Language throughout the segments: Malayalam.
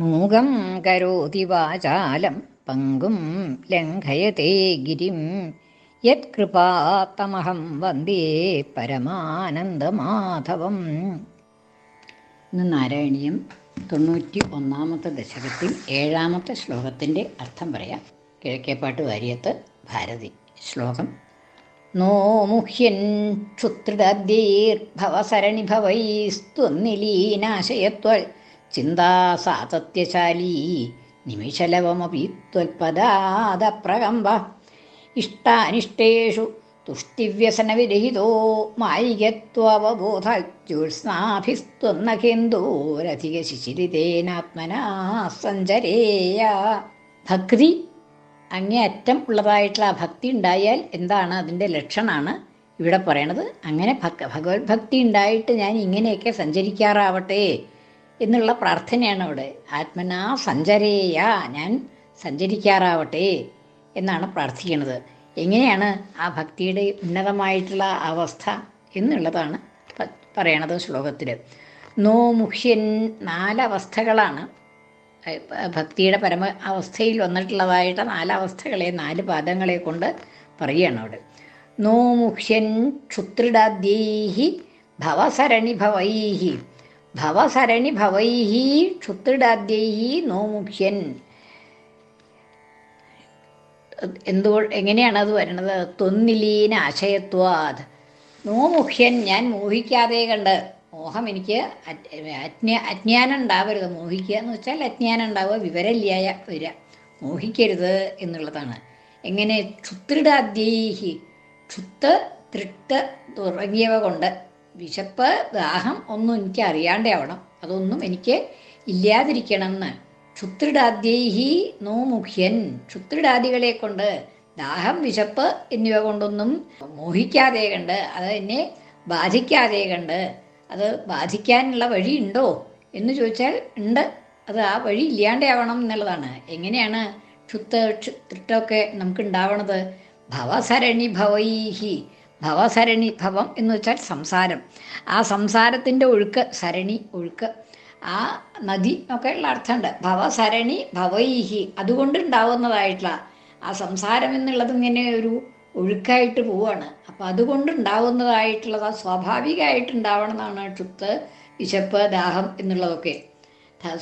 മൂകം കരോതി വാചാലം പങ്കും ലംഘയത്തെ ഗിരിം. യത്കൃപാത്തമഹം വന്ദേ പരമാനന്ദമാധവം. ഇന്ന് നാരായണീയം തൊണ്ണൂറ്റി ഒന്നാമത്തെ ദശകത്തിൽ ഏഴാമത്തെ ശ്ലോകത്തിന്റെ അർത്ഥം പറയാം. കിഴക്കേപ്പാട്ട് വാര്യത്ത് ഭാരതി. ശ്ലോകം നോ മുഹ്യൻ ക്ഷുത്രിതദ്യൈർഭവസരണിഭവൈസ്ത്വന്നിലീനാശയത്വൽ ചിന്താ സാതത്യശാലീ നിമിഷലവമപി ത്വൽപദാദപ്രകമ്പ. ഇഷ്ടാനിഷ്ടേഷു തുഷ്ടിവ്യസനവിരഹിതോ മായികത്വബോധജ്യോത്സ്നാഭിസ്ത്വന്നഖേന്ദോരധിക ശിശിരിതേനാത്മനാ സഞ്ചരേയ ഭക്തി അങ്ങേയറ്റം ഉള്ളതായിട്ടുള്ള ഭക്തി ഉണ്ടായാൽ എന്താണ് അതിന്റെ ലക്ഷണമാണ് ഇവിടെ പറയണത്. അങ്ങനെ ഭക് ഭഗവത് ഭക്തി ഉണ്ടായിട്ട് ഞാൻ ഇങ്ങനെയൊക്കെ സഞ്ചരിക്കാറാവട്ടെ. എന്നുള്ള പ്രാർത്ഥനയാണ് അവിടെ. ആത്മനാ സഞ്ചരേയ ഞാൻ സഞ്ചരിക്കാറാവട്ടെ എന്നാണ് പ്രാർത്ഥിക്കുന്നത്. എങ്ങനെയാണ് ആ ഭക്തിയുടെ ഉന്നതമായിട്ടുള്ള അവസ്ഥ എന്നുള്ളതാണ് പറയണത് ശ്ലോകത്തിൽ നോ മുഖ്യൻ നാലവസ്ഥകളാണ്. ഭക്തിയുടെ പരമ അവസ്ഥയിൽ വന്നിട്ടുള്ളതായിട്ട് നാലവസ്ഥകളെ നാല് പാദങ്ങളെ കൊണ്ട് പറയുകയാണ് അവിടെ. നോമുഖ്യൻ ക്ഷുത്രിടാദ്യൈഹി ഭവസരണി ഭവൈഹി ഭവസരണി ഭവൈഹി നോ മുഖ്യൻ എന്തോ എങ്ങനെയാണ് അത് വരണത് തൊന്നിലീന ആശയത്വാത് നോമുഖ്യൻ ഞാൻ മോഹിക്കാതെ കണ്ട് മോഹം എനിക്ക് അജ്ഞ അജ്ഞാനം ഉണ്ടാവരുത്. മോഹിക്കുക എന്ന് വെച്ചാൽ അജ്ഞാനം ഉണ്ടാവുക വിവരമില്ലായ വരിക. മോഹിക്കരുത് എന്നുള്ളതാണ്. എങ്ങനെ? ക്ഷുത്രിടാദ്യൈഹി ക്ഷുത്ത് തൃട്ട് തുടങ്ങിയവ കൊണ്ട് വിശപ്പ് ദാഹം ഒന്നും എനിക്ക് അറിയാണ്ടാവണം അതൊന്നും എനിക്ക് ഇല്ലാതിരിക്കണം എന്ന്. ക്ഷുത്രിടാദ്യൈഹി നോമുഖ്യൻ ക്ഷുത്രിടാദികളെ കൊണ്ട് ദാഹം വിശപ്പ് എന്നിവ കൊണ്ടൊന്നും മോഹിക്കാതെ കണ്ട് അത് എന്നെ ബാധിക്കാതെ കണ്ട് അത് ബാധിക്കാനുള്ള വഴിയുണ്ടോ എന്ന് ചോദിച്ചാൽ ഉണ്ട്. അത് ആ വഴി ഇല്ലാണ്ടാവണം എന്നുള്ളതാണ്. എങ്ങനെയാണ് ക്ഷുത്ത് തൃട്ടൊക്കെ നമുക്ക് ഉണ്ടാവണത്? ഭവസരണി ഭവൈഹി. ഭവസരണി ഭവം എന്ന് വെച്ചാൽ സംസാരം. ആ സംസാരത്തിന്റെ ഒഴുക്ക് സരണി ഒഴുക്ക്. ആ നദി ഒക്കെ ഉള്ള അർത്ഥമുണ്ട്. ഭവസരണി ഭവൈഹി. അതുകൊണ്ടുണ്ടാവുന്നതായിട്ടുള്ള ആ സംസാരം എന്നുള്ളത് ഇങ്ങനെ ഒരു ഒഴുക്കായിട്ട് പോവാണ്. അപ്പം അതുകൊണ്ടുണ്ടാവുന്നതായിട്ടുള്ളത് ആ സ്വാഭാവികമായിട്ടുണ്ടാവണമെന്നാണ് ക്ഷുത്ത് വിശപ്പ് ദാഹം എന്നുള്ളതൊക്കെ.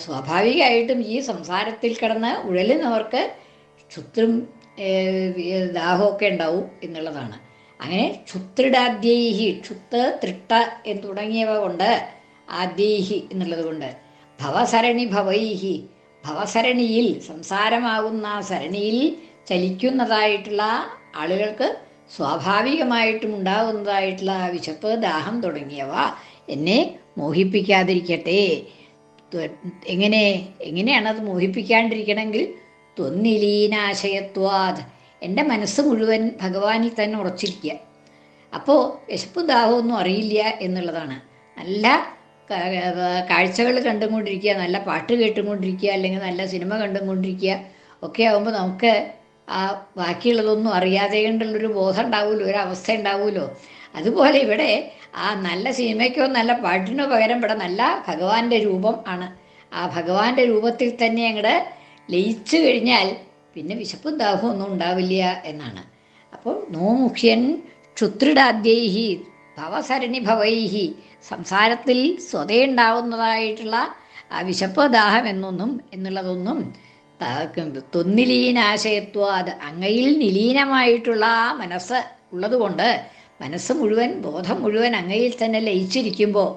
സ്വാഭാവികമായിട്ടും ഈ സംസാരത്തിൽ കിടന്ന് ഉഴലുന്നവർക്ക് ക്ഷുത്രും ഏഹ്, ദാഹമൊക്കെ ഉണ്ടാവും എന്നുള്ളതാണ്. അങ്ങനെ ക്ഷുത്രിടാദ്യൈഹി ക്ഷുത്ത് തൃട്ട എന്ന് തുടങ്ങിയവ കൊണ്ട് ആദ്യൈഹി എന്നുള്ളത് കൊണ്ട് ഭവസരണി ഭവൈഹി. ഭവസരണിയിൽ സംസാരമാകുന്ന സരണിയിൽ ചലിക്കുന്നതായിട്ടുള്ള ആളുകൾക്ക് സ്വാഭാവികമായിട്ടും ഉണ്ടാകുന്നതായിട്ടുള്ള വിശപ്പ് ദാഹം തുടങ്ങിയവ എന്നെ മോഹിപ്പിക്കാതിരിക്കട്ടെ. എങ്ങനെ എങ്ങനെയാണത് മോഹിപ്പിക്കാണ്ടിരിക്കണമെങ്കിൽ ത്വന്നിലീനാശയത്വാത് എന്റെ മനസ്സ് മുഴുവൻ ഭഗവാനിൽ തന്നെ ഉറച്ചിരിക്കുക. അപ്പോൾ വിശപ്പും ദാഹമൊന്നും അറിയില്ല എന്നുള്ളതാണ്. നല്ല കാഴ്ചകൾ കണ്ടുകൊണ്ടിരിക്കുക നല്ല പാട്ട് കേട്ടുകൊണ്ടിരിക്കുക അല്ലെങ്കിൽ നല്ല സിനിമ കണ്ടുകൊണ്ടിരിക്കുക ഒക്കെ ആകുമ്പോൾ നമുക്ക് ആ ബാക്കിയുള്ളതൊന്നും അറിയാതെ കൊണ്ടുള്ളൊരു ബോധം ഉണ്ടാവുമല്ലോ ഒരു അവസ്ഥ ഉണ്ടാവുമല്ലോ. അതുപോലെ ഇവിടെ ആ നല്ല സിനിമയ്ക്കോ നല്ല പാട്ടിനോ പകരം ഇവിടെ നല്ല ഭഗവാന്റെ രൂപം ആണ്. ആ ഭഗവാന്റെ രൂപത്തിൽ തന്നെ അങ്ങോട്ട് ലയിച്ചു കഴിഞ്ഞാൽ പിന്നെ വിശപ്പും ദാഹവും ഒന്നും ഉണ്ടാവില്ല എന്നാണ്. അപ്പോൾ നോമുഖ്യൻ ക്ഷുത്രിടാദ്യൈഹി ഭവസരണി ഭവൈഹി സംസാരത്തിൽ സ്വതേ ഉണ്ടാവുന്നതായിട്ടുള്ള ആ വിശപ്പ് ദാഹം എന്നൊന്നും എന്നുള്ളതൊന്നും തൊന്നിലീനാശയത്വ തൊന്നിലീനാശയത്വാത് അങ്ങയിൽ നിലീനമായിട്ടുള്ള ആ മനസ്സ് ഉള്ളതുകൊണ്ട് മനസ്സ് മുഴുവൻ ബോധം മുഴുവൻ അങ്ങയിൽ തന്നെ ലയിച്ചിരിക്കുമ്പോൾ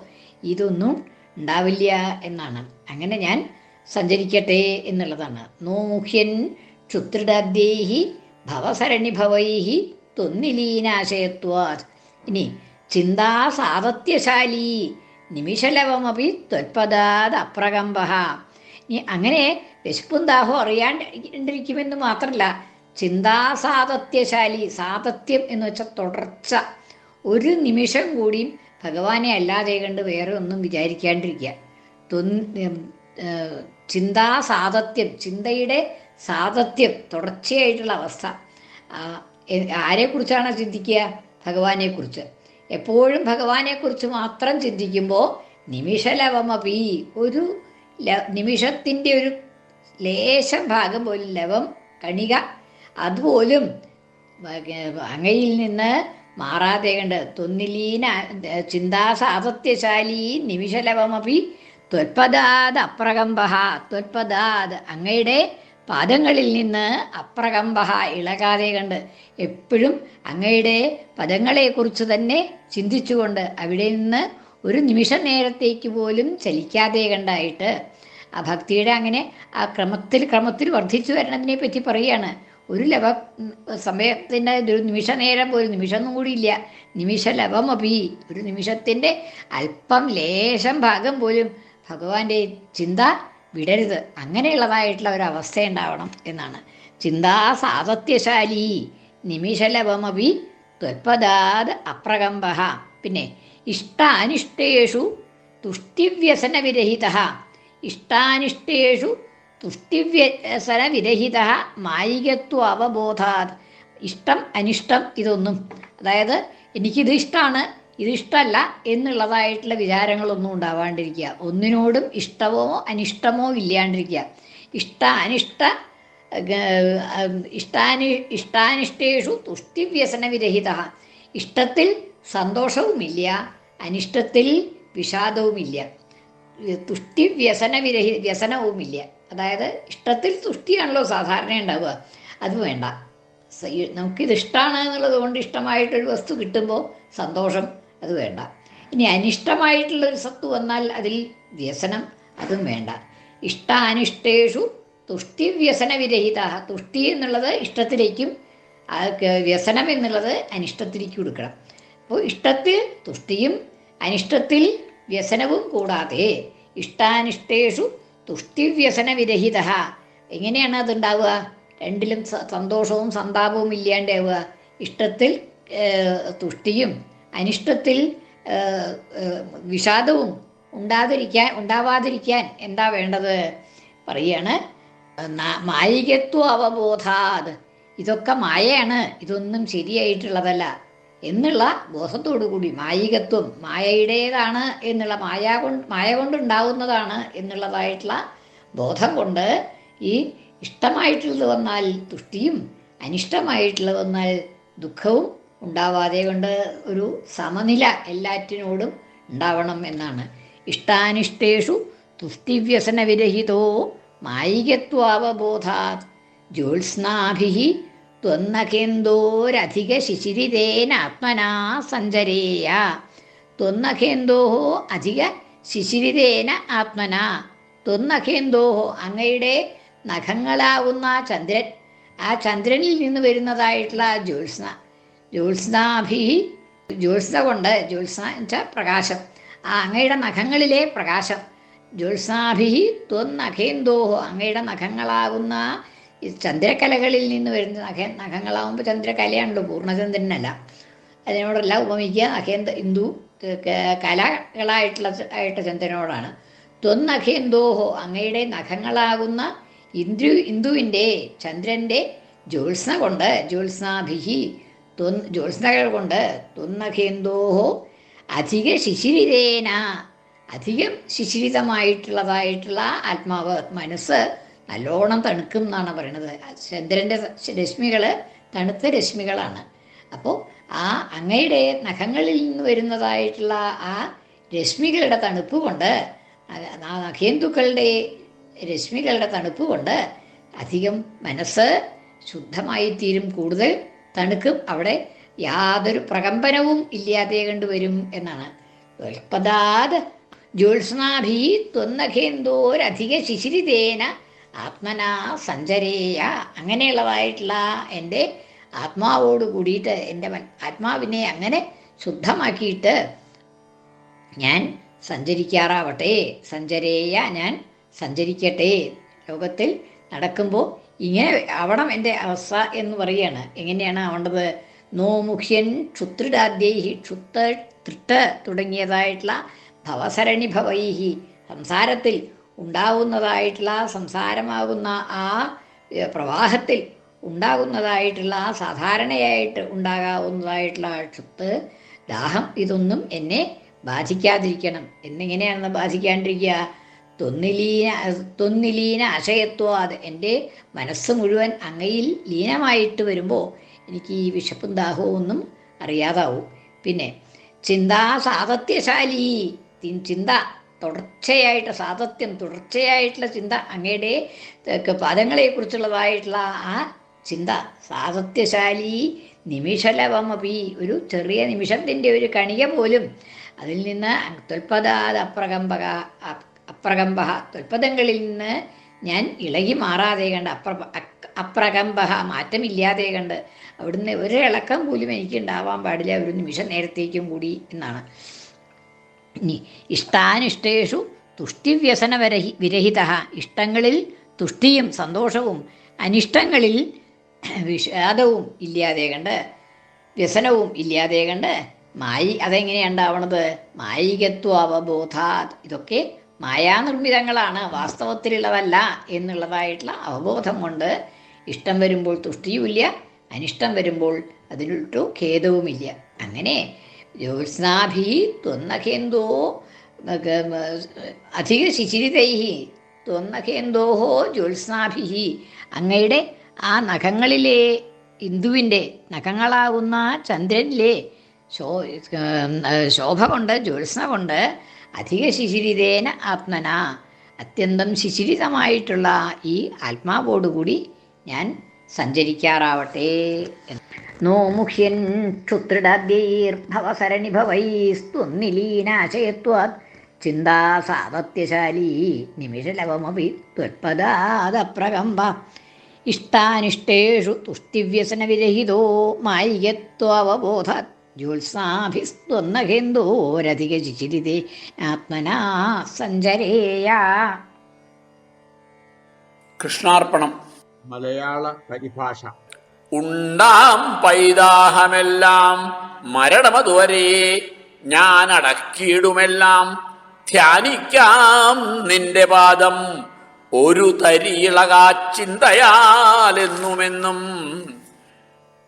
ഇതൊന്നും ഉണ്ടാവില്ല എന്നാണ്. അങ്ങനെ ഞാൻ സഞ്ചരിക്കട്ടെ എന്നുള്ളതാണ്. നോമുഖ്യൻ ക്ഷുത്രിടാദ്യൈഹി ഭവസരണിഭവൈ തൊന്നിലീനാശയത്വാത് ഇനി ചിന്താ സാതത്യശാലി നിമിഷലവമപി ത്വൽപദാത് അപ്രകമ്പ ഇനി അങ്ങനെ വിശപ്പും ദാഹവും അറിയാണ്ടിരിക്കുമെന്ന് മാത്രമല്ല ചിന്താസാതത്യശാലി സാതത്യം എന്ന് വെച്ചാൽ തുടർച്ച. ഒരു നിമിഷം കൂടിയും ഭഗവാനെ അല്ലാതെ കണ്ട് വേറെ ഒന്നും വിചാരിക്കാണ്ടിരിക്കുക. ചിന്താ സാതത്യം ചിന്തയുടെ സാതത്യം തുടർച്ചയായിട്ടുള്ള അവസ്ഥ. ആരെക്കുറിച്ചാണ് ചിന്തിക്കുക? ഭഗവാനെക്കുറിച്ച്. എപ്പോഴും ഭഗവാനെക്കുറിച്ച് മാത്രം ചിന്തിക്കുമ്പോൾ നിമിഷലവമപി ഒരു നിമിഷത്തിന്റെ ഒരു ലേശം ഭാഗം പോലും ലവം കണിക. അതുപോലും അങ്ങയിൽ നിന്ന് മാറാതെ കണ്ട് തൊന്നിലീന ചിന്താസാതത്യശാലി നിമിഷലവമപി ത്വൽപദാത് അപ്രകമ്പ ത്വൽപദാത് അങ്ങയുടെ പാദങ്ങളിൽ നിന്ന് അപ്രകമ്പ ഇളകാതെ കണ്ട് എപ്പോഴും അങ്ങയുടെ പദങ്ങളെക്കുറിച്ച് തന്നെ ചിന്തിച്ചുകൊണ്ട് അവിടെ നിന്ന് ഒരു നിമിഷ നേരത്തേക്ക് പോലും ചലിക്കാതെ കണ്ടായിട്ട് ആ ഭക്തിയുടെ അങ്ങനെ ആ ക്രമത്തിൽ ക്രമത്തിൽ വർദ്ധിച്ചു വരണതിനെ പറ്റി പറയുകയാണ്. ഒരു ലവ സമയത്തിന്റെ ഒരു നിമിഷ നേരം പോലും നിമിഷമൊന്നും കൂടിയില്ല നിമിഷ ലവമപി ഒരു നിമിഷത്തിന്റെ അല്പം ലേശം ഭാഗം പോലും ഭഗവാന്റെ ചിന്ത വിടരുത്. അങ്ങനെയുള്ളതായിട്ടുള്ള ഒരു അവസ്ഥ ഉണ്ടാവണം എന്നാണ്. ചിന്താ സാതത്യശാലി നിമിഷലവമപി ത്വൽപദാത് അപ്രകമ്പ പിന്നെ ഇഷ്ടാനിഷ്ടേഷു തുഷ്ടിവ്യസനവിരഹിത ഇഷ്ടാനിഷ്ടേഷു തുഷ്ടിവ്യസനവിരഹിത മായികത്വ അവബോധാത് ഇഷ്ടം അനിഷ്ടം ഇതൊന്നും. അതായത് എനിക്കിത് ഇഷ്ടമാണ് ഇത് ഇഷ്ടമല്ല എന്നുള്ളതായിട്ടുള്ള വിചാരങ്ങളൊന്നും ഉണ്ടാവാണ്ടിരിക്കുക. ഒന്നിനോടും ഇഷ്ടമോ അനിഷ്ടമോ ഇല്ലാണ്ടിരിക്കുക. ഇഷ്ട അനിഷ്ട ഇഷ്ടാനി ഇഷ്ടാനിഷ്ടേഷു തുഷ്ടിവ്യസനവിരഹിത. ഇഷ്ടത്തിൽ സന്തോഷവുമില്ല അനിഷ്ടത്തിൽ വിഷാദവുമില്ല തുഷ്ടി വ്യസന വിരഹി വ്യസനവുമില്ല. അതായത് ഇഷ്ടത്തിൽ തുഷ്ടിയാണല്ലോ സാധാരണ ഉണ്ടാവുക. അത് വേണ്ട. നമുക്കിത് ഇഷ്ടമാണ് എന്നുള്ളത് കൊണ്ട് ഇഷ്ടമായിട്ടൊരു വസ്തു കിട്ടുമ്പോൾ സന്തോഷം അത് വേണ്ട. ഇനി അനിഷ്ടമായിട്ടുള്ളൊരു സത്ത് വന്നാൽ അതിൽ വ്യസനം അതും വേണ്ട. ഇഷ്ടാനിഷ്ടേഷു തുഷ്ടി വ്യസന വിരഹിത തുഷ്ടി എന്നുള്ളത് ഇഷ്ടത്തിലേക്കും വ്യസനം എന്നുള്ളത് അനിഷ്ടത്തിലേക്കും കൊടുക്കണം അപ്പോൾ ഇഷ്ടത്തിൽ തുഷ്ടിയും അനിഷ്ടത്തിൽ വ്യസനവും കൂടാതെ ഇഷ്ടാനിഷ്ടേഷു തുഷ്ടിവ്യസന വിരഹിത എങ്ങനെയാണ് അതുണ്ടാവുക? രണ്ടിലും സന്തോഷവും സന്താപവും ഇല്ലാണ്ടാവുക. ഇഷ്ടത്തിൽ തുഷ്ടിയും അനിഷ്ടത്തിൽ വിഷാദവും ഉണ്ടാതിരിക്കാൻ ഉണ്ടാവാതിരിക്കാൻ എന്താ വേണ്ടത്? പറയാണ് മായികത്വ അവബോധാത്. ഇതൊക്കെ മായയാണ് ഇതൊന്നും ശരിയായിട്ടുള്ളതല്ല. എന്നുള്ള ബോധത്തോടു കൂടി മായികത്വം മായയുടേതാണ് എന്നുള്ള മായ കൊണ്ട് മായ കൊണ്ടുണ്ടാവുന്നതാണ് എന്നുള്ളതായിട്ടുള്ള ബോധം കൊണ്ട് ഈ ഇഷ്ടമായിട്ടുള്ളത് വന്നാൽ തുഷ്ടിയും അനിഷ്ടമായിട്ടുള്ളത് വന്നാൽ ദുഃഖവും ഉണ്ടാവാതെ കൊണ്ട് ഒരു സമനില എല്ലാറ്റിനോടും ഉണ്ടാവണം എന്നാണ്. ഇഷ്ടാനിഷ്ടേഷു തുഷ്ടിവ്യസന വിരഹിതോ മായികത്വാവബോധാത്. ജ്യോത്സ്നാഭി ത്വന്നകേന്ദോരധിക ശിശിരിതേന ആത്മനാ സഞ്ചരേയ. ത്വന്നകേന്ദോ അധിക ശിശിരിതേന ആത്മന. ത്വന്നഖേന്തോ അങ്ങയുടെ നഖങ്ങളാവുന്ന ചന്ദ്രൻ. ആ ചന്ദ്രനിൽ നിന്ന് വരുന്നതായിട്ടുള്ള ജ്യോത്സ്ന ജ്യോത്സ്നാഭി ജ്യോത്സ്ന കൊണ്ട് ജ്യോത്സ്ന പ്രകാശം. ആ അങ്ങയുടെ നഖങ്ങളിലെ പ്രകാശം. ജ്യോത്സ്നാഭി ത്വന്നഖേന്തോഹോ അങ്ങയുടെ നഖങ്ങളാകുന്ന ഈ ചന്ദ്രക്കലകളിൽ നിന്ന് വരുന്ന നഖ നഖങ്ങളാകുമ്പോൾ ചന്ദ്രകലയാണല്ലോ പൂർണചന്ദ്രനല്ല. അതിനോടെല്ലാം ഉപമിക്കുക നഖേന്ദ ഹിന്ദു കലകളായിട്ടുള്ള ആയിട്ട് ചന്ദ്രനോടാണ്. ത്വന്നഖേന്തോഹോ അങ്ങയുടെ നഖങ്ങളാകുന്ന ഇന്ദ്രു ഹിന്ദുവിന്റെ ചന്ദ്രന്റെ ജ്യോത്സ്ന കൊണ്ട് ജ്യോത്സ്നാഭിഹി ത്വ ജ്യോത്സ്നകൾ കൊണ്ട് ത്വന്നഖേന്തോഹോ അധിക ശിശിരിതേന അധികം ശിശിരിതമായിട്ടുള്ളതായിട്ടുള്ള ആത്മാവ് മനസ്സ് നല്ലോണം തണുക്കും എന്നാണ് പറയുന്നത് ചന്ദ്രന്റെ രശ്മികൾ തണുത്ത രശ്മികളാണ്. അപ്പോൾ ആ അങ്ങയുടെ നഖങ്ങളിൽ നിന്ന് വരുന്നതായിട്ടുള്ള ആ രശ്മികളുടെ തണുപ്പ് കൊണ്ട് ആ നഖേന്ദുക്കളുടെ രശ്മികളുടെ തണുപ്പ് കൊണ്ട് അധികം മനസ്സ് ശുദ്ധമായി തീരും കൂടുതൽ തണുക്കും. അവിടെ യാതൊരു പ്രകമ്പനവും ഇല്ലാതെ കണ്ടുവരും എന്നാണ്. പദാത് ജ്യോത്സ്നാഭി ത്വന്നഖേന്തോരധിക ശിശിരിതേന ആത്മനാ സഞ്ചരേയ. അങ്ങനെയുള്ളതായിട്ടുള്ള എന്റെ ആത്മാവോട് കൂടിയിട്ട് എന്റെ ആത്മാവിനെ അങ്ങനെ ശുദ്ധമാക്കിയിട്ട് ഞാൻ സഞ്ചരിക്കാറാവട്ടെ. സഞ്ചരേയ ഞാൻ സഞ്ചരിക്കട്ടെ. ലോകത്തിൽ നടക്കുമ്പോൾ ഇങ്ങനെ ആവണം എന്റെ അവസ്ഥ എന്ന് പറയുകയാണ്. എങ്ങനെയാണ് ആവേണ്ടത്? നോമുഖ്യൻ ക്ഷുത്രിടാദ്യൈഹി ക്ഷുത്ത തൃട്ട് തുടങ്ങിയതായിട്ടുള്ള ഭവസരണി ഭവൈഹി സംസാരത്തിൽ ഉണ്ടാകുന്നതായിട്ടുള്ള സംസാരമാകുന്ന ആ പ്രവാഹത്തിൽ ഉണ്ടാകുന്നതായിട്ടുള്ള സാധാരണയായിട്ട് ഉണ്ടാകാവുന്നതായിട്ടുള്ള ക്ഷുത്ത് ദാഹം ഇതൊന്നും എന്നെ ബാധിക്കാതിരിക്കണം. എന്നെങ്ങനെയാണെന്ന് ബാധിക്കാണ്ടിരിക്കുക? തൊന്നിലീന തൊന്നിലീന അശയത്വാത് എന്റെ മനസ്സ് മുഴുവൻ അങ്ങയിൽ ലീനമായിട്ട് വരുമ്പോൾ എനിക്ക് ഈ വിശപ്പും ദാഹവും ഒന്നും അറിയാതാവും. പിന്നെ ചിന്താ സാതത്യശാലി ചിന്ത തുടർച്ചയായിട്ട് സാതത്യം തുടർച്ചയായിട്ടുള്ള ചിന്ത അങ്ങയുടെ പദങ്ങളെക്കുറിച്ചുള്ളതായിട്ടുള്ള ആ ചിന്ത സാതത്യശാലി നിമിഷലവമപി ഒരു ചെറിയ നിമിഷത്തിന്റെ ഒരു കണിക പോലും അതിൽ നിന്ന് ത്വൽപദാത് അപ്രകമ്പക അപ്രകമ്പ. ത്വൽപദങ്ങളിൽ നിന്ന് ഞാൻ ഇളകി മാറാതെ കണ്ട് അപ്ര അപ്രകമ്പ മാറ്റമില്ലാതെ കണ്ട് അവിടുന്ന് ഒരു ഇളക്കം പോലും എനിക്ക് ഉണ്ടാവാൻ പാടില്ല. ഒരു നിമിഷം നേരത്തേക്കും കൂടി എന്നാണ്. ഇനി ഇഷ്ടാനിഷ്ടേഷു തുഷ്ടിവ്യസന വരഹി വിരഹിത. ഇഷ്ടങ്ങളിൽ തുഷ്ടിയും സന്തോഷവും അനിഷ്ടങ്ങളിൽ വിഷാദവും ഇല്ലാതെ കണ്ട് വ്യസനവും ഇല്ലാതെ കണ്ട് മായി അതെങ്ങനെയാണ് ഉണ്ടാവണത്? മായികത്വ അവബോധാത്. ഇതൊക്കെ മായാനിർമ്മിതങ്ങളാണ് വാസ്തവത്തിലുള്ളതല്ല എന്നുള്ളതായിട്ടുള്ള അവബോധം കൊണ്ട് ഇഷ്ടം വരുമ്പോൾ തുഷ്ടിയുമില്ല അനിഷ്ടം വരുമ്പോൾ അതിനൊട്ടു ഖേദവുമില്ല. അങ്ങനെ ജ്യോത്സ്നാഭി ത്വന്നഖേന്തോ അധിക ശിശിരിതൈഹി ത്വന്നഖേന്തോഹോ ജ്യോത്സ്നാഭി അങ്ങയുടെ ആ നഖങ്ങളിലെ ഇന്ദുവിന്റെ നഖങ്ങളാകുന്ന ചന്ദ്രനിലെ ശോ ശോഭ കൊണ്ട് ജ്യോത്സ്ന കൊണ്ട് അധിക ശിശിരിതേന ആത്മന. അത്യന്തം ശിശിരിതമായിട്ടുള്ള ഈ ആത്മാവോടുകൂടി ഞാൻ സഞ്ചരിക്കാറാവട്ടെ നോമുഹ്യൻ ക്ഷുത്രിടാദ്യൈർഭവസരണിഭവൈസ്ത്വന്നിലീനാശയത്വാത് ചിന്താ സാതത്യശാലി നിമിഷലവമപി ത്വത്പദാദപ്രകമ്പ ഇഷ്ടാനിഷ്ടേഷു തുഷ്ടിവ്യസനവിരഹിതോ മായികത്വവബോധാത് ജ്യോത്സാഭിസ്ത്വന്നഹേന്തോരധിക ശിശിരിതേ ആത്മനാ സഞ്ചരേയ. കൃഷ്ണാർപ്പണം. മലയാള പരിഭാഷ. ഉണ്ടാം പൈതാഹമെല്ലാം മരണമതുവരെ ഞാൻ അടക്കിയിടുമെല്ലാം ധ്യാനിക്കാം നിന്റെ പാദം ഒരു തരിയിളകാ ചിന്തയാലെന്നുമെന്നും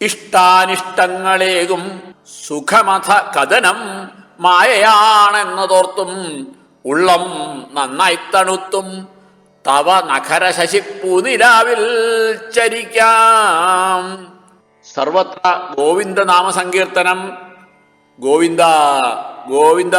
ഇഷ്ടാനിഷ്ടങ്ങളേകും സുഖമഥ കഥനം മായയാണെന്നതോർത്തും ഉള്ളം നന്നായി തണുത്തും തവ നഖര ശശിപ്പൂനിലാവിൽ ചരിക്കാം. സർവത്ര ഗോവിന്ദ നാമ സങ്കീർത്തനം ഗോവിന്ദ ഗോവിന്ദ.